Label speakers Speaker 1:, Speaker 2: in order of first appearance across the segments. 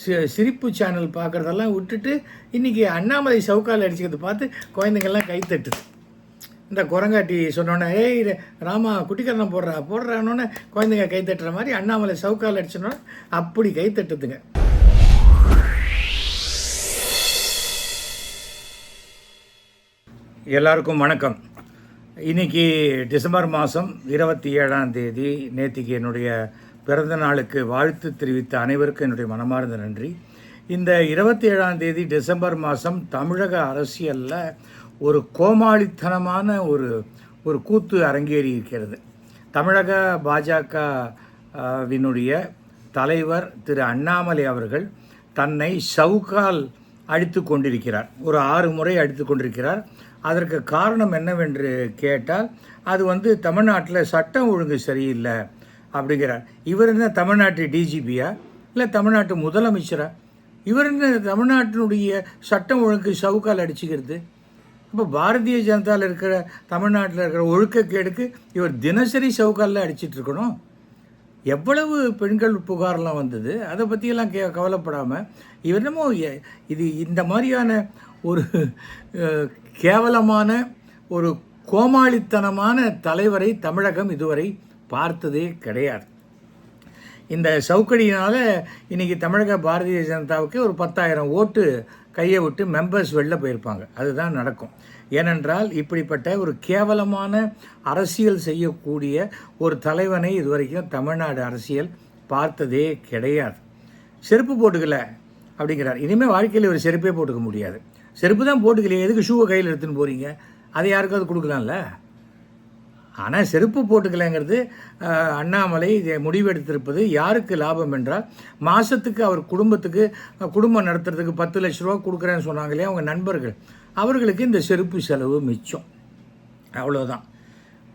Speaker 1: C- சிரிப்பு channel பார்க்குறதெல்லாம் விட்டுட்டு இன்றைக்கி அண்ணாமலை சவுக்கால் அடிச்சுக்கிறது பார்த்து குழந்தைங்கள்லாம் கை தட்டுது. இந்த குரங்காட்டி சொன்னோன்னே ஏய் ராமா குட்டிக்கரணம் போடுறா போடுறானோன்னு குழந்தைங்க கை தட்டுற மாதிரி அண்ணாமலை சவுக்கால் அடிச்சோன்னா அப்படி கைத்தட்டுதுங்க எல்லாருக்கும் வணக்கம். இன்றைக்கி டிசம்பர் மாதம் இருபத்தி ஏழாம் தேதி நேற்றுக்கு என்னுடைய பிறந்த நாளுக்கு வாழ்த்து தெரிவித்த அனைவருக்கும் என்னுடைய மனமார்ந்த நன்றி. இந்த இருபத்தி ஏழாம் தேதி டிசம்பர் மாதம் தமிழக அரசியலில் ஒரு கோமாளித்தனமான ஒரு ஒரு கூத்து அரங்கேறி இருக்கிறது. தமிழக பாஜக வினுடைய தலைவர் திரு அண்ணாமலை அவர்கள் தன்னை சவுக்கால் அடித்து கொண்டிருக்கிறார். ஒரு ஆறு முறை அடித்து கொண்டிருக்கிறார். அதற்கு காரணம் என்னவென்று கேட்டால் அது வந்து தமிழ்நாட்டில் சட்டம் ஒழுங்கு சரியில்லை. அப்படிங்கிறார். இவர் என்ன தமிழ்நாட்டு டிஜிபியா இல்லை தமிழ்நாட்டு முதலமைச்சரா? இவர் என்ன தமிழ்நாட்டினுடைய சட்டம் ஒழுங்கு சவுக்கால் அடிச்சுக்கிறது? இப்போ பாரதிய ஜனதாவில் இருக்கிற தமிழ்நாட்டில் இருக்கிற ஒழுக்கக்கேடுக்கு இவர் தினசரி சவுக்காலில் அடிச்சிட்டு இருக்கணும் எவ்வளவு பெண்கள் புகார்லாம் வந்தது அதை பற்றியெல்லாம் கே கவலைப்படாமல் இவர் என்னமோ இது இந்த மாதிரியான ஒரு கேவலமான ஒரு கோமாளித்தனமான தலைவரை தமிழகம் இதுவரை பார்த்ததே கிடையாது. இந்த சவுக்கடியினால் இன்னைக்கு தமிழக பாரதிய ஜனதாவுக்கு ஒரு பத்தாயிரம் ஓட்டு கையை விட்டு மெம்பர்ஸ் வெளில போயிருப்பாங்க. அதுதான் நடக்கும். ஏனென்றால் இப்படிப்பட்ட ஒரு கேவலமான அரசியல் செய்யக்கூடிய ஒரு தலைவனை இதுவரைக்கும் தமிழ்நாடு அரசியல் பார்த்ததே கிடையாது. செருப்பு போட்டுக்கல அப்படிங்கிறார். இனிமேல் வாழ்க்கையில் ஒரு செருப்பே போட்டுக்க முடியாது. செருப்பு தான் போட்டுக்கலையே. எதுக்கு ஷூவை கையில் எடுத்துன்னு போகிறீங்க அதை யாருக்காவது கொடுக்கலாம்ல? ஆனால் செருப்பு போட்டுக்கலைங்கிறது அண்ணாமலை இதை முடிவெடுத்திருப்பது யாருக்கு லாபம் என்றால் மாதத்துக்கு அவர் குடும்பத்துக்கு குடும்பம் நடத்துறதுக்கு பத்து லட்ச ரூபா கொடுக்குறேன்னு சொன்னாங்களே அவங்க நண்பர்கள். அவர்களுக்கு இந்த செருப்பு செலவு மிச்சம். அவ்வளோதான்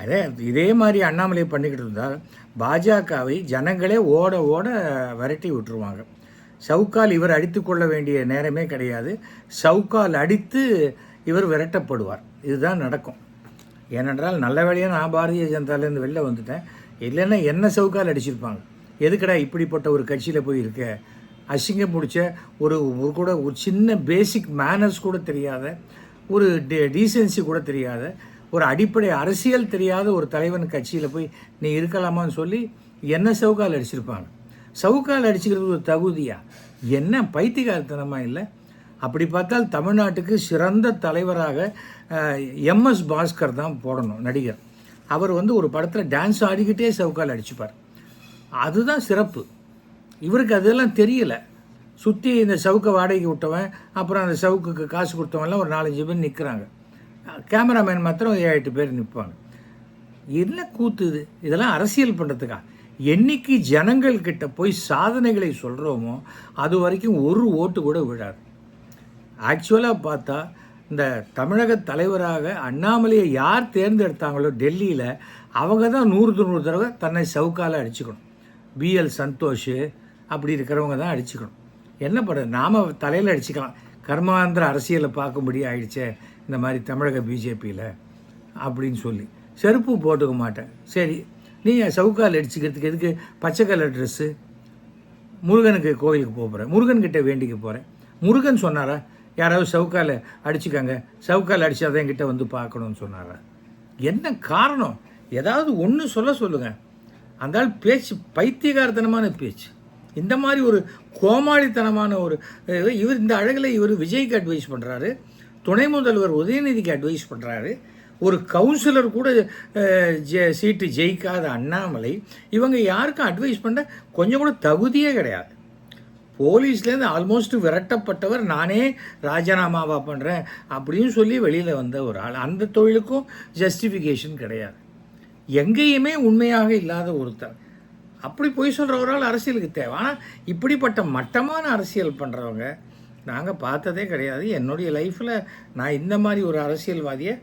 Speaker 1: அதே இதே மாதிரி அண்ணாமலை பண்ணிக்கிட்டு இருந்தால் பாஜகவை ஜனங்களே ஓட ஓட விரட்டி விட்டுருவாங்க. சவுக்கால் இவர் அடித்து கொள்ள வேண்டிய நேரமே கிடையாது. சவுக்கால் அடித்து இவர் விரட்டப்படுவார். இதுதான் நடக்கும். ஏனென்றால் நல்ல வேலையாக நான் பாரதிய ஜனதாலேருந்து வெளில வந்துட்டேன். இல்லைன்னா என்ன சவுக்கால் அடிச்சிருப்பாங்க? எதுக்கடா இப்படிப்பட்ட ஒரு கட்சியில் போய் இருக்க? அசிங்கம் பிடிச்ச ஒரு ஒரு கூட ஒரு சின்ன பேசிக் மேனர்ஸ் கூட தெரியாத ஒரு டீசென்சி கூட தெரியாத ஒரு அடிப்படை அரசியல் தெரியாத ஒரு தலைவன் கட்சியில் போய் நீ இருக்கலாமான்னு சொல்லி என்ன சவுக்கால் அடிச்சிருப்பாங்க? சவுக்கால் அடிச்சுக்கிறது ஒரு தகுதியா? என்ன பைத்தியகாரத்தனமா இல்லை? அப்படி பார்த்தால் தமிழ்நாட்டுக்கு சிறந்த தலைவராக எம்எஸ் பாஸ்கர் தான் போடணும் நடிகர். அவர் வந்து ஒரு படத்தில் டான்ஸ் ஆடிக்கிட்டே சவுக்கால் அடிச்சுப்பார். அதுதான் சிறப்பு. இவருக்கு அதெல்லாம் தெரியலை. சுற்றி இந்த சவுக்கை வாடகைக்கு விட்டவன் அப்புறம் அந்த சவுக்குக்கு காசு கொடுத்தவன்லாம் ஒரு நாலஞ்சு பேர் நிற்கிறாங்க கேமராமேன் மாத்திரம் ஏழு எட்டு பேர் நிற்பாங்க என்ன கூத்து இது? இதெல்லாம் அரசியல் பண்ணுறதுக்கா என்னைக்கு ஜனங்கள்கிட்ட போய் சாதனைகளை சொல்கிறோமோ அது வரைக்கும் ஒரு ஓட்டு கூட விழாது. ஆக்சுவலாக பார்த்தா இந்த தமிழக தலைவராக அண்ணாமலையை யார் தேர்ந்தெடுத்தாங்களோ டெல்லியில் அவங்க தான் நூறு நூறு தடவை தன்னை சவுக்கால அடிச்சுக்கணும். பிஎல் சந்தோஷ் அப்படி இருக்கிறவங்க தான் அடிச்சுக்கணும். என்ன பண்ணுறது நாம் தலையில் அடிச்சுக்கலாம். கர்மாந்திர அரசியலை பார்க்கும்படி ஆயிடுச்சே இந்த மாதிரி தமிழக பிஜேபியில் அப்படின்னு சொல்லி. செருப்பு போட்டுக்க மாட்டேன். சரி நீ சவுக்கால் அடிச்சுக்கிறதுக்கு எதுக்கு? பச்சை கலர் ட்ரெஸ்ஸு முருகனுக்கு கோவிலுக்கு போக போகிறேன் முருகன்கிட்ட வேண்டிக்க போகிறேன் முருகன் சொன்னாரா யாராவது சவுக்கால் அடிச்சுக்கோங்க சவுக்கால் அடிச்சாதான் என்கிட்ட வந்து பார்க்கணும்னு சொன்னாரா என்ன காரணம்? ஏதாவது ஒன்று சொல்ல சொல்லுங்கள் அந்த ஆள் பேச்சு பைத்தியகாரத்தனமான பேச்சு. இந்த மாதிரி ஒரு கோமாளித்தனமான ஒரு இவர் இந்த அழகில் இவர் விஜய்க்கு அட்வைஸ் பண்ணுறாரு துணை முதல்வர் உதயநிதிக்கு அட்வைஸ் பண்ணுறாரு ஒரு கவுன்சிலர் கூட ஜெ- சீட்டு ஜெயிக்காத அண்ணாமலை இவங்க யாருக்கும் அட்வைஸ் பண்ண கொஞ்சம் கூட தகுதியே கிடையாது. போலீஸ்லேருந்து ஆல்மோஸ்ட் விரட்டப்பட்டவர் நானே ராஜினாமாவா பண்ணுறேன் அப்படின்னு சொல்லி வெளியில் வந்த ஒரு ஆள். அந்த தொழிலுக்கும் ஜஸ்டிஃபிகேஷன் கிடையாது. எங்கேயுமே உண்மையாக இல்லாத ஒருத்தர். அப்படி போய் சொல்கிற ஒரு ஆள் அரசியலுக்கு தேவை. ஆனால் இப்படிப்பட்ட மட்டமான அரசியல் பண்ணுறவங்க நாங்கள் பார்த்ததே கிடையாது. என்னுடைய லைஃப்பில் நான் இந்த மாதிரி ஒரு அரசியல்வாதியை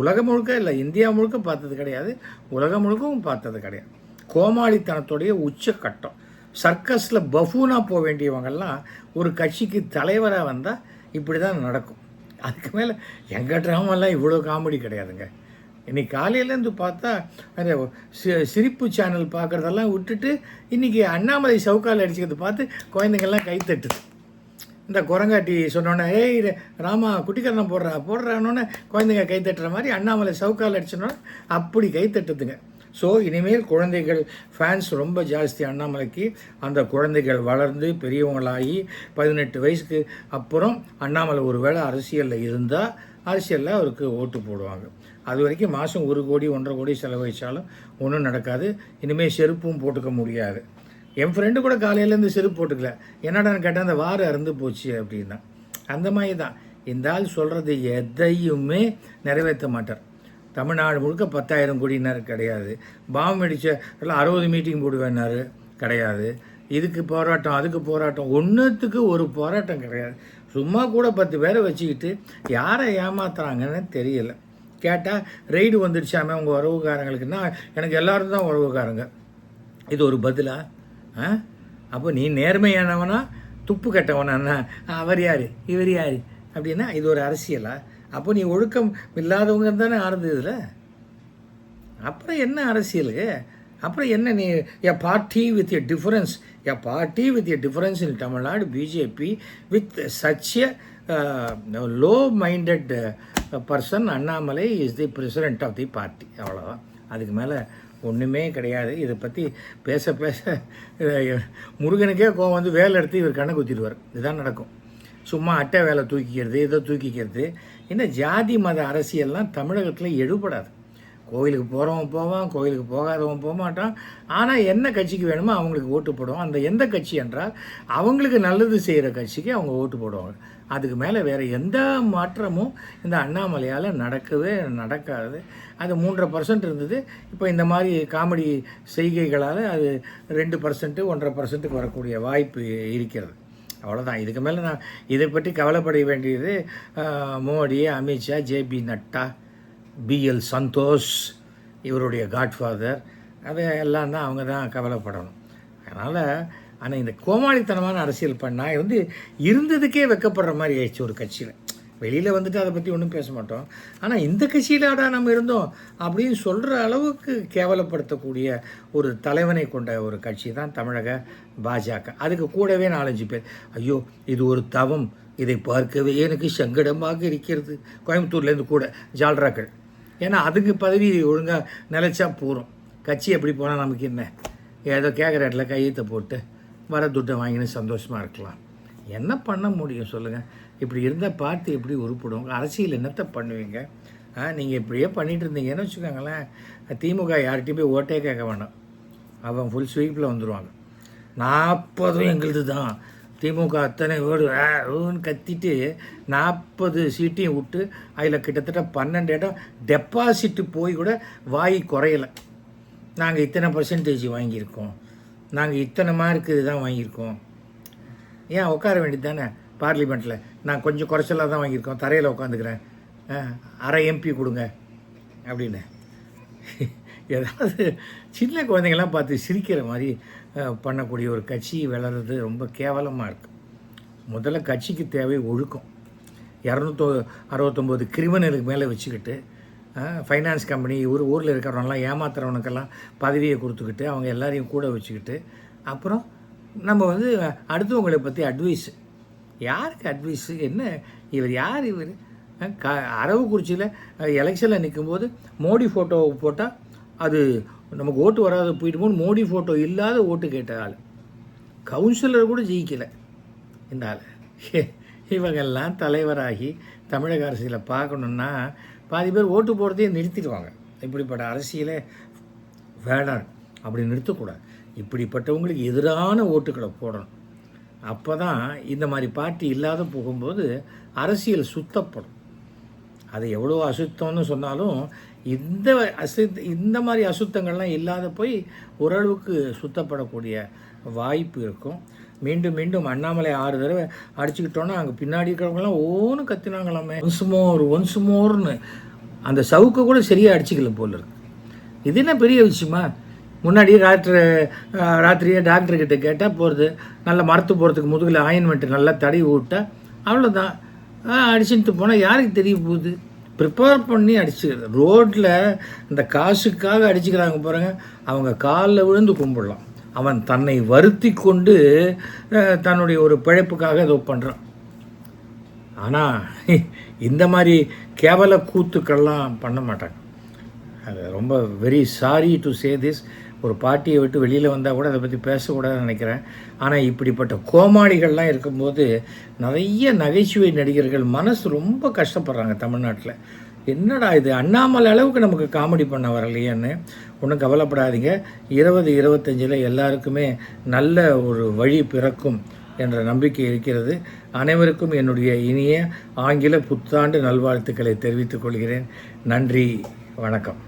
Speaker 1: உலகம் முழுக்க இல்லை இந்தியா முழுக்க பார்த்தது கிடையாது. உலகம் முழுக்கவும் பார்த்தது கிடையாது. கோமாளித்தனத்துடைய உச்சக்கட்டம். சர்க்கஸில் பஃபூனாக போக வேண்டியவங்கெல்லாம் ஒரு கட்சிக்கு தலைவராக வந்தால் இப்படி தான் நடக்கும். அதுக்கு மேலே எங்கள் ட்ராமெல்லாம் இவ்வளோ காமெடி கிடையாதுங்க. இன்றைக்கி காலையிலேருந்து பார்த்தா அந்த சி- சிரிப்பு சேனல் பார்க்குறதெல்லாம் விட்டுட்டு இன்றைக்கி அண்ணாமலை சவுக்கால் அடிச்சுக்கிறது பார்த்து குழந்தைங்கள்லாம் கை தட்டுது. இந்த குரங்காட்டி சொன்னோன்னே ஏய் ராமா குட்டிக்கரணம் போடுறா போடுறானோன்னு குழந்தைங்க கைத்தட்டுற மாதிரி அண்ணாமலை சவுக்கால் அடிச்சோன்னே அப்படி கைத்தட்டுதுங்க ஸோ இனிமேல் குழந்தைகள் ஃபேன்ஸ் ரொம்ப ஜாஸ்தி அண்ணாமலைக்கு அந்த குழந்தைகள் வளர்ந்து பெரியவங்களாகி பதினெட்டு வயசுக்கு அப்புறம் அண்ணாமலை ஒருவேளை அரசியலில் இருந்தால் அரசியலில் அவருக்கு ஓட்டு போடுவாங்க. அது வரைக்கும் மாதம் ஒரு கோடி ஒன்றரை கோடி செலவழிச்சாலும் ஒன்றும் நடக்காது. இனிமேல் செருப்பும் போட்டுக்க முடியாது. என் ஃப்ரெண்டு கூட காலையிலேருந்து செருப்பு போட்டுக்கல. என்னடான்னு கேட்டால் அந்த வாரம் இறந்து போச்சு அப்படின்னா. அந்த மாதிரி தான். இந்த ஆள் சொல்கிறது எதையுமே நிறைவேற்ற மாட்டார். தமிழ்நாடு முழுக்க பத்தாயிரம் கோடினார் கிடையாது. பாம் அடிச்ச எல்லாம் அறுபது மீட்டிங் போடுவேன்னாரு. கிடையாது. இதுக்கு போராட்டம் அதுக்கு போராட்டம். ஒன்றுத்துக்கு ஒரு போராட்டம் கிடையாது. சும்மா கூட பத்து பேரை வச்சுக்கிட்டு யாரை ஏமாத்துறாங்கன்னு தெரியல. கேட்டால் ரெய்டு வந்துடுச்சாமே உங்கள் உறவுக்காரங்களுக்குன்னா எனக்கு எல்லாரும் தான் உறவுக்காரங்க. இது ஒரு பதிலா? ஆ? அப்போ நீ நேர்மையானவனா துப்பு கட்டவனா அவர் யார்? இவர் யார்? அப்படின்னா இது ஒரு அரசியலா? அப்போ நீ ஒழுக்கம் இல்லாதவங்க தானே ஆரம்பிச்சதுல அப்புறம் என்ன அரசியலுக்கு அப்புறம் என்ன நீ a party with a difference a party with a difference in Tamil Nadu BJP with such low minded person Annamalai is the president of the party அவ்வளோதான் அதுக்கு மேலே ஒன்றுமே கிடையாது. இதை பற்றி பேச பேச முருகனுக்கே கோவம் வந்து வேலை எடுத்து இவர் கண்ணை குத்திடுவார். இதுதான் நடக்கும். சும்மா அட்டை வேலை தூக்கிக்கிறது இதை தூக்கிக்கிறது. என்ன ஜாதி மத அரசியல்லாம் தமிழகத்தில் எழுபடாது. கோயிலுக்கு போகிறவன் போவான் கோயிலுக்கு போகாதவன் போக மாட்டான். ஆனால் என்ன கட்சிக்கு வேணுமோ அவங்களுக்கு ஓட்டு போடுவோம். அந்த எந்த கட்சி என்றால் அவங்களுக்கு நல்லது செய்கிற கட்சிக்கு அவங்க ஓட்டு போடுவாங்க. அதுக்கு மேலே வேறு எந்த மாற்றமும் இந்த அண்ணாமலையால் நடக்கவே நடக்காது. அது மூன்றரை பர்சன்ட் இருந்தது. இப்போ இந்த மாதிரி காமெடி செய்கைகளால் அது ரெண்டு பர்சன்ட்டு ஒன்றரை பர்சன்ட்டுக்கு வரக்கூடிய வாய்ப்பு இருக்கிறது. அவ்வளோதான் இதுக்கு மேலே நான் இதை பற்றி கவலைப்பட வேண்டியது மோடி அமித்ஷா ஜேபி நட்டா பிஎல் சந்தோஷ் இவருடைய காட்ஃபாதர் அது எல்லாம் தான் அவங்க தான் கவலைப்படணும். அதனால் ஆனால் இந்த கோமாளித்தனமான அரசியல் பண்ணால் வந்து இருந்ததுக்கே வெக்கப்படுற மாதிரி ஆயிடுச்சு ஒரு கட்சியில். வெளியில் வந்துட்டு அதை பற்றி ஒன்றும் பேச மாட்டோம். ஆனால் இந்த கட்சியிலாடா நம்ம இருந்தோம் அப்படின்னு சொல்கிற அளவுக்கு கேவலப்படுத்தக்கூடிய ஒரு தலைவனை கொண்ட ஒரு கட்சி தான் தமிழக பாஜக. அதுக்கு கூடவே நாலஞ்சு பேர். ஐயோ இது ஒரு தவம். இதை பார்க்கவே எனக்கு சங்கடமாக இருக்கிறது. கோயம்புத்தூர்லேருந்து கூட ஜால்ராக்கள். ஏன்னா அதுக்கு பதவி ஒழுங்காக நிலச்சா போகிறோம் கட்சி எப்படி போனால் நமக்கு என்ன? ஏதோ கேட்குற இடத்துல கையெழுத்தை போட்டு வர துட்டை வாங்கினு சந்தோஷமாக இருக்கலாம். என்ன பண்ண முடியும் சொல்லுங்கள் இப்படி இருந்தால் பார்த்து எப்படி உருப்பிடும் அரசியல் என்னத்தை பண்ணுவீங்க? நீங்கள் இப்படியே பண்ணிட்டு இருந்தீங்கன்னு வச்சுக்கோங்களேன். திமுக யார்கிட்டையும் போய் ஓட்டே கேட்க வேண்டாம் அவன் ஃபுல் ஸ்வீப்பில் வந்துடுவாங்க நாற்பதும் எங்களுது தான். திமுக அத்தனை வேடு ஊன்னு கத்திட்டு நாற்பது சீட்டையும் விட்டு அதில் கிட்டத்தட்ட பன்னெண்டு இடம் டெபாசிட்டு போய் கூட வாய் குறையலை. நாங்கள் இத்தனை பர்சன்டேஜ் வாங்கியிருக்கோம். நாங்கள் இத்தனை மார்க்கு தான் வாங்கியிருக்கோம். ஏன் உட்கார வேண்டியது தானே? பார்லிமெண்ட்டில் நான் கொஞ்சம் குறைச்சலாக தான் வாங்கியிருக்கோம். தரையில் உட்காந்துக்கிறேன். அரை எம்பி கொடுங்க அப்படின்னு. ஏதாவது சின்ன குழந்தைங்கள்லாம் பார்த்து சிரிக்கிற மாதிரி பண்ணக்கூடிய ஒரு கட்சி வளர்றது ரொம்ப கேவலமாக இருக்குது முதல்ல கட்சிக்கு தேவை ஒழுக்கம். இரநூத்தோ அறுபத்தொம்போது கிரிமினலுக்கு மேலே வச்சுக்கிட்டு ஃபைனான்ஸ் கம்பெனி ஊர் ஊரில் இருக்கிறவனெல்லாம் ஏமாத்துறவனுக்கெல்லாம் பதவியை கொடுத்துக்கிட்டு அவங்க எல்லாரையும் கூட வச்சுக்கிட்டு அப்புறம் நம்ம வந்து அடுத்தவங்களை பற்றி அட்வைஸு யாருக்கு அட்வைஸு என்ன? இவர் யார் இவர்? க அரவக்குறிச்சியில் எலெக்ஷனில் நிற்கும்போது மோடி ஃபோட்டோவை போட்டால் அது நமக்கு ஓட்டு வராத போயிட்டு மோடி ஃபோட்டோ இல்லாத ஓட்டு கேட்ட ஆள். கவுன்சிலர் கூட ஜெயிக்கலை. இந்த ஆள் இவங்கெல்லாம் தலைவராகி தமிழக அரசியலை பார்க்கணுன்னா பாதி பேர் ஓட்டு போடுறதையே நிறுத்திடுவாங்க. இப்படிப்பட்ட அரசியலை வேண்டாம் அப்படி நிறுத்தக்கூடாது. இப்படிப்பட்டவங்களுக்கு எதிரான ஓட்டுக்களை போடணும். அப்போ தான் இந்த மாதிரி பார்ட்டி இல்லாத போகும்போது அரசியல் சுத்தப்படும். அது எவ்வளோ அசுத்தம்னு சொன்னாலும் இந்த அசு இந்த மாதிரி அசுத்தங்கள்லாம் இல்லாத போய் ஓரளவுக்கு சுத்தப்படக்கூடிய வாய்ப்பு இருக்கும். மீண்டும் மீண்டும் அண்ணாமலை ஆறு தடவை அடிச்சுக்கிட்டோன்னா அங்கே பின்னாடி இருக்கிறவங்களாம் ஓன்னு கத்தினாங்களாமே. ஒன்ஸ் மோர் ஒன்ஸ் மோர்னு அந்த சவுக்கு கூட சரியாக அடிச்சுக்கல போல இருக்கு. இது என்ன பெரிய விஷயமா? முன்னாடி ராத்திரி ராத்திரியே டாக்டர்கிட்ட கேட்டால் போகிறது நல்லா மரத்து போகிறதுக்கு முதுகில் ஆயின்மெண்ட் நல்லா தடவி விட்டா அவ்வளோதான் அடிச்சுட்டு போனால் யாருக்கு தெரிய போகுது? ப்ரிப்பேர் பண்ணி அடிச்சுக்கிறது. ரோட்டில் இந்த காசுக்காக அடிச்சுக்கிறாங்க பாருங்க. அவங்க காலில் விழுந்து கும்பிடலாம். அவன் தன்னை வருத்தி கொண்டு தன்னுடைய ஒரு பிழைப்புக்காக ஏதோ பண்ணுறான் ஆனால் இந்த மாதிரி கேவல கூத்துக்கள்லாம் பண்ண மாட்டாங்க. அது ரொம்ப very sorry to say this ஒரு பாட்டியை விட்டு வெளியில் வந்தால் கூட அதை பற்றி பேசக்கூடாதுன்னு நினைக்கிறேன். ஆனால் இப்படிப்பட்ட கோமாளிகள்லாம் இருக்கும்போது நிறைய நகைச்சுவை நடிகர்கள் மனசு ரொம்ப கஷ்டப்படுறாங்க தமிழ்நாட்டில். என்னடா இது? அண்ணாமலை அளவுக்கு நமக்கு காமெடி பண்ண வரலையேன்னு ஒன்றும் கவலைப்படாதீங்க. இருபது இருபத்தஞ்சில் எல்லாருக்குமே நல்ல ஒரு வழி பிறக்கும் என்ற நம்பிக்கை இருக்கிறது. அனைவருக்கும் என்னுடைய இனிய ஆங்கில புத்தாண்டு நல்வாழ்த்துக்களை தெரிவித்துக் கொள்கிறேன். நன்றி வணக்கம்.